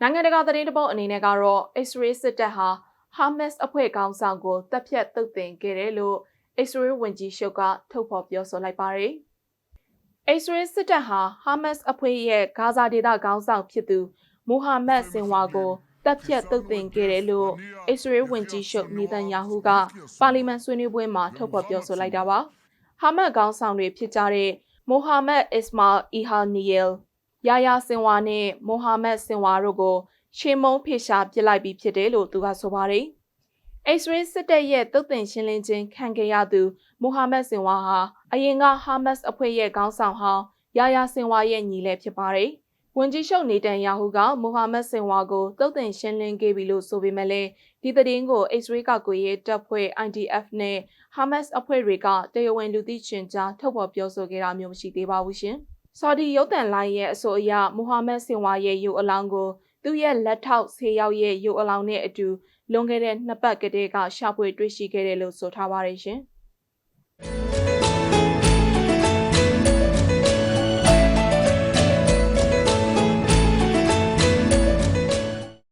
နိုင်ငံတကာသတင်းတပုတ်အနေနဲ့ကတော့ Israel စစ်တပ်ဟာ Hamas အဖွဲ့ခေါင်းဆောင်ကိုတပ်ဖြတ်သုတ်သင်ခဲ့တယ်လို့ Israel ဝန်ကြီးချုပ်ကထုတ်ဖော်ပြောဆိုလိုက်ပါတယ်။ Israel စစ်တပ်ဟာ Hamas အဖွဲ့ရဲ့ဂါဇာဒေသခေါင်းဆောင်ဖြစ်သူမူဟာမက်ဆင်ဝါကိုတပ်ဖြတ်သုတ်သင်ခဲ့တယ်လို့ Israel ဝန်ကြီးချုပ်နီတန်ယာဟုကပါလီမန်ဆွေးနွေးပွဲမှာထုတ်ဖော်ပြောဆိုလိုက်တာပါ။ Hamas ခေါင်းဆောင်တွေဖြစ်ကြတဲ့မိုဟာမက်အစ္စမာအီဟာနီ ယယ်ယာယာစင်ဝါနဲ့မိုဟာမက်စင်ဝါတို့ကိုရှေမုံဖေရှာပစ်လိုက်ပြီးဖြစ်တယ်လို့သူကဆိုပါတယ်။ Israel စစ်တပ်ရဲ့တုတ်တင်ရှင်းလင်းခြင်းခံခဲ့ရသူမိုဟာမက်စင်ဝါဟာအရင်က Hamas အဖွဲ့ရဲ့ခေါင်းဆောင်ဟောင်းယာယာစင်ဝါရဲ့ညီလည်းဖြစ်ပါတယ်။ဝန်ကြီးချုပ်နေတန်ယာဟုကမိုဟာမက်စင်ဝါကိုတုတ်တင်ရှင်းလင်းခဲ့ပြီလို့ဆိုပေမဲ့လည်းဒီသတင်းကို Israel ကကိုရေးတပ်ဖွဲ့ IDF နဲ့ Hamas အဖွဲ့တွေကတရားဝင်လူသိရှင်ကြားထုတ်ဖော်ပြောဆိုခဲ့တာမျိုးမရှိသေးပါဘူးရှင်။ ဆော်ဒီရုပ်သံလိုင်းရဲ့အဆိုအရမိုဟာမက်စင်ဝါရဲ့ရုပ်အလောင်းကိုသူ့ရဲ့လက်ထောက်ဆေးရောက်ရဲ့ရုပ်အလောင်းနဲ့အတူလွန်ခဲ့တဲ့နှစ်ပတ်ကတည်းကရှာဖွေတွေ့ရှိခဲ့တယ်လို့ဆိုထားပါတယ်ရှင်။